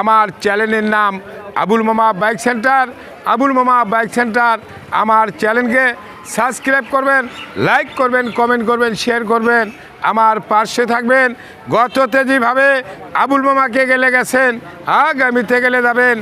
আমার চ্যানেলের নাম আবুল মামা বাইক সেন্টার। আবুল মামা বাইক সেন্টার, আমার চ্যানেলকে সাবস্ক্রাইব করবেন, লাইক করবেন, কমেন্ট করবেন, শেয়ার করবেন। আমার পার্শ্বে থাকবেন। গততে যেভাবে আবুল মামাকে গেলে গেছেন, আগামীতে গেলে যাবেন।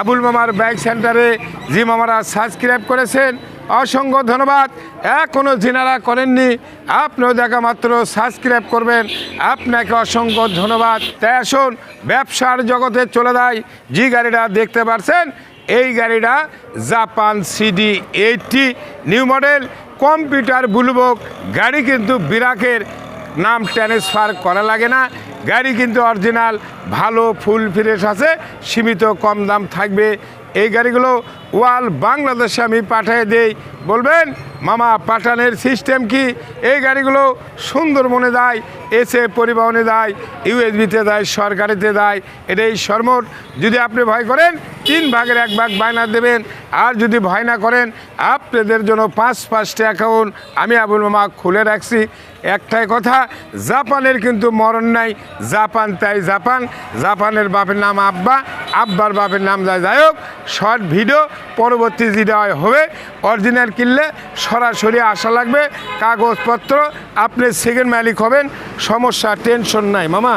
আবুল মামার বাইক সেন্টারে যে মামারা সাবস্ক্রাইব করেছেন। অসংখ্য ধন্যবাদ। এখনও যিনারা করেননি, আপনিও দেখা মাত্র সাবস্ক্রাইব করবেন। আপনাকে অসংখ্য ধন্যবাদ। তাই আসুন, ব্যবসার জগতে চলে যায় যে গাড়িটা দেখতে পারছেন, এই গাড়িটা Japan CD eighty new model. Computer বুলবক গাড়ি কিন্তু বিরাকের নাম ট্রান্সফার করা লাগে না। গাড়ি কিন্তু অরিজিনাল, ভালো, ফুল ফ্রেশ আছে, সীমিত কম দাম থাকবে। এই গাড়িগুলো ওয়াল বাংলাদেশে আমি পাঠিয়ে দেই। বলবেন, মামা, পাঠানের সিস্টেম কি? এই গাড়িগুলো সুন্দরবনে দেয়, এসে পরিবহনে দেয়, ইউএসবিতে দেয়, সরকারিতে দেয়, এটাই সরমোট যদি আপনি ভয় করেন, তিন ভাগের এক ভাগ বায়না দেবেন। আর যদি ভয় না করেন, আপনাদের জন্য পাঁচ পাঁচটা অ্যাকাউন্ট আমি আবুল মামা খুলে রাখছি। একটাই কথা, জাপানের কিন্তু মরণ নাই। জাপান তাই জাপান। জাপানের বাপের নাম আব্বা। আব্বার বাপের নাম যায়, যাই হোক, শর্ট ভিডিও, পরবর্তী যেটা হবে অরিজিনাল কিনলে সরাসরি আসা লাগবে, কাগজপত্র, আপনি সেকেন্ড মালিক হবেন, সমস্যা টেনশন নাই। মামা,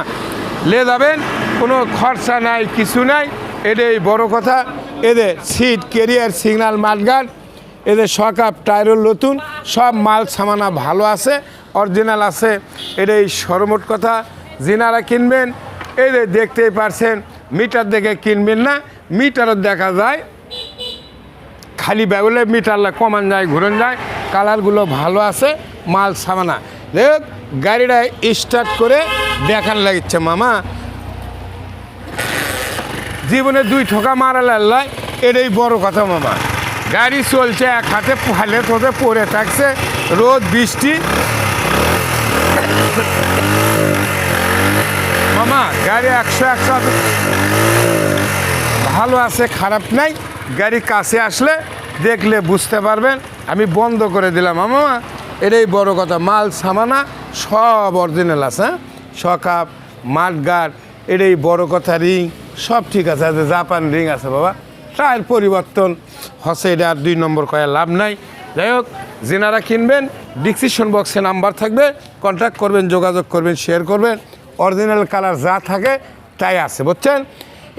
লে যাবেন, কোনো খরচা নাই, কিছু নাই, এটাই বড় কথা। এদের সিট কেরিয়ার সিগন্যাল মাঠগার্ড এদের সকাপ টায়ারও নতুন, সব মাল সামানা ভালো আছে অরিজিনাল আছে, এটাই সরমোট কথা। যিনারা কিনবেন এদের দেখতেই পারছেন মিটার দেখে কিনবেন না, মিটারও দেখা যায়। খালি ব্যাগুলে মিটারলা কমান যায়, ঘুরন যায়। কালারগুলো ভালো আছে, মাল সামানা। দেখ গাড়িটা স্টার্ট করে দেখান লাগিচ্ছে মামা। জীবনে দুই ঠোকা মারা লাল্লায় এটাই বড় কথা মামা। গাড়ি চলছে এক হাতে ফালে তোতে পড়ে থাকছে, রোদ, বৃষ্টি। মামা, গাড়ি একশো একশো ভালো আছে, খারাপ নাই, গাড়ি কাছে আসলে দেখলে বুঝতে পারবেন। আমি বন্ধ করে দিলাম মামা এটাই বড় কথা, মাল, সামানা সব অরিজিনাল আছে হ্যাঁ? সকাপ মাঠগার্ড এটাই বড় কথা, রিং, সব ঠিক আছে আছে জাপান রিং আছে, বাবা। টায়ার পরিবর্তন হসে এটা আর দুই নম্বর কয়া লাভ নাই। যাই হোক, যেনারা কিনবেন ডিসক্রিপশন বক্সে নাম্বার থাকবে কন্ট্যাক্ট করবেন, যোগাযোগ করবেন শেয়ার করবেন। অরিজিনাল কালার যা থাকে, তাই আছে, বুঝছেন?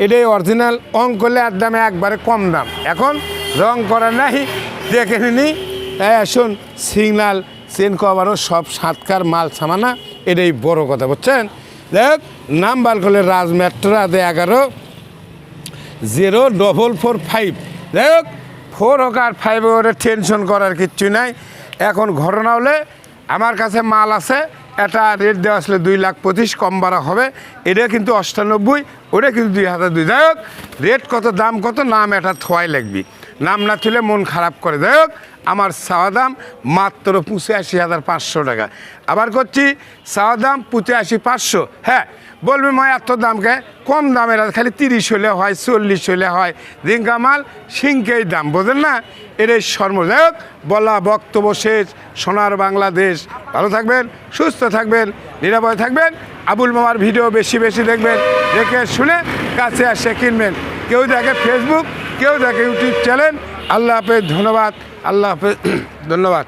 এটাই অরিজিনাল অং করলে আর দামে একবারে কম দাম। এখন রং করা নাই, দেখে নিনি। তাই আসুন সিগনাল চেন কভারও সব সাতকার মাল সামানা। এটাই বড় কথা, বুঝছেন? দেখ, নাম্বার করলে রাজ মেট্রো এগারো জিরো ডবল ফোর ফাইভ দেখ ফোর হোক আর ফাইভ টেনশন করার কিচ্ছু নাই। এখন ঘটনা হলে আমার কাছে মাল আছে। এটা রেট দেওয়া আসলে দুই লাখ পঁচিশ, কম বাড়া হবে। এটা কিন্তু অষ্টানব্বই, ওটা কিন্তু দুই হাজার দুই। যাই হোক রেট কত, দাম কত, নাম এটা থোয়াই লাগবি। নাম না তুলে মন খারাপ করে। যাই হোক, আমার চাওয়া দাম মাত্র পঁচাশি হাজার পাঁচশো টাকা। আবার করছি, চাওয়া দাম পঁচাশি পাঁচশো। হ্যাঁ বলবি মা এত দামকে কম দামের খালি তিরিশ হলে হয়, চল্লিশ হলে হয়। রিঙ্কা মাল, সিংকেই দাম বোঝেন না? এটাই সর্ব যাই বলা বক্তব্য শেষ। সোনার বাংলাদেশ। ভালো থাকবেন, সুস্থ থাকবেন, নিরাপদ থাকবেন। আবুল মামার ভিডিও বেশি বেশি দেখবেন, দেখে শুনে কাছে আসে কিনবেন। কেউ দেখে ফেসবুক কেউ দেখে ইউটিউব চ্যানেল আল্লাহ হাফেজ, ধন্যবাদ। আল্লাহ হাফেজ, ধন্যবাদ।